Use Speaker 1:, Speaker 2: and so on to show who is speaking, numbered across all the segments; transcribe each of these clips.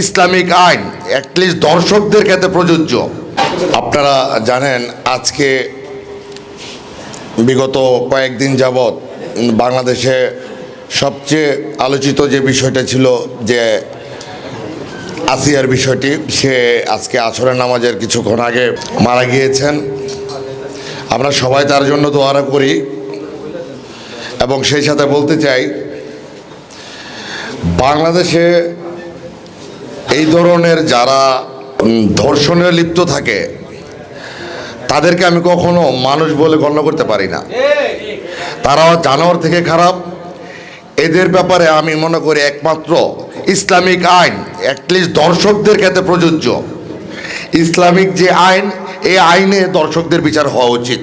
Speaker 1: Islamic আইন at least দর্শকদের ক্ষেত্রে প্রযোজ্য। আপনারা জানেন, আজকে বিগত কয়েকদিন যাবৎ বাংলাদেশে সবচেয়ে আলোচিত যে বিষয়টা ছিল যে আসিয়ার বিষয়টি, সে আজকে আসরের নামাজের কিছুক্ষণ আগে মারা গিয়েছেন। আমরা সবাই তার জন্য দোয়ারা করি। এবং সেই সাথে বলতে চাই, বাংলাদেশে এই ধরনের যারা ধর্ষণে লিপ্ত থাকে, তাদেরকে আমি কখনো মানুষ বলে গণ্য করতে পারি না। তারা জানোয়ার থেকে খারাপ। এদের ব্যাপারে আমি মনে করি একমাত্র ইসলামিক আইন অ্যাটলিস্ট দর্শকদের ক্ষেত্রে প্রযোজ্য। ইসলামিক যে আইন, এই আইনে দর্শকদের বিচার হওয়া উচিত।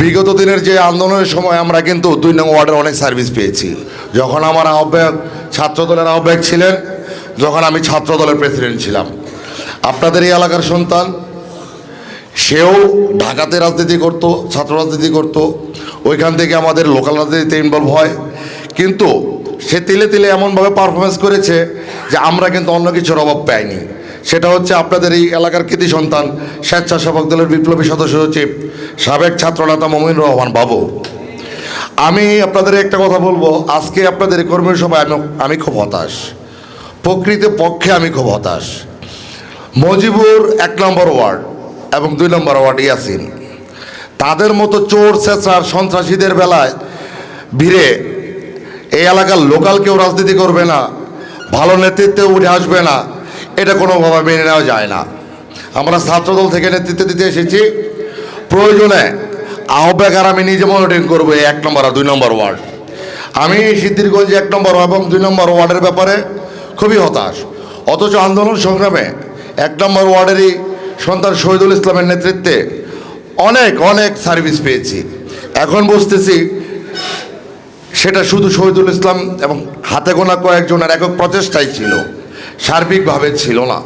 Speaker 1: বিগত দিনের যে আন্দোলনের সময় আমরা কিন্তু দুই নং ওয়ার্ডের অনেক সার্ভিস পেয়েছি। যখন আমার আহ্বায়ক, ছাত্রদলের আহ্বায়ক ছিলেন যখন আমি ছাত্রদলের প্রেসিডেন্ট ছিলাম। আপনাদের এই এলাকার সন্তান, সেও ঢাকাতে রাজনীতি করতো, ছাত্র রাজনীতি করতো। ওইখান থেকে আমাদের লোকাল রাজনীতিতে ইনভলভ হয়। কিন্তু সে তিলে তিলে এমনভাবে পারফরমেন্স করেছে যে আমরা কিন্তু অন্য কিছুর অভাব পাইনি। সেটা হচ্ছে আপনাদের এই এলাকার কৃতি সন্তান, স্বেচ্ছাসেবক দলের বিপ্লবী সদস্য সচিব, সাবেক ছাত্রনেতা মমিন রহমান বাবু। আমি আপনাদের একটা কথা বলব, আজকে আপনাদের কর্মী সভায় আমি আমি খুব হতাশ। প্রকৃত পক্ষে আমি খুব হতাশ। মজিবুর এক নম্বর ওয়ার্ড এবং দুই নম্বর ওয়ার্ড ইয়াসিন। তাদের মতো চোর চেঁচার সন্ত্রাসীদের বেলায় ভিড়ে এই এলাকার লোকাল কেউ রাজনীতি করবে না, ভালো নেতৃত্বে উঠে আসবে না, এটা কোনোভাবে মেনে নেওয়া যায় না। আমরা ছাত্রদল থেকে নেতৃত্ব দিতে এসেছি। প্রয়োজনে আহ্বায়ক আর আমি নিজে মনিটরিং করব এক নম্বর আর দুই নম্বর ওয়ার্ড। আমি সিদ্ধিরগঞ্জ এক নম্বর এবং দুই নম্বর ওয়ার্ডের ব্যাপারে খুবই হতাশ। অথচ আন্দোলন সংগ্রামে এক নম্বর ওয়ার্ডেরই সন্তান শহীদুল ইসলামের নেতৃত্বে অনেক অনেক সার্ভিস পেয়েছি। এখন বুঝতেছি সেটা শুধু শহীদুল ইসলাম এবং হাতে গোনা কয়েকজনের একক প্রচেষ্টাই ছিল। সার্বিকভাবে ছিল না।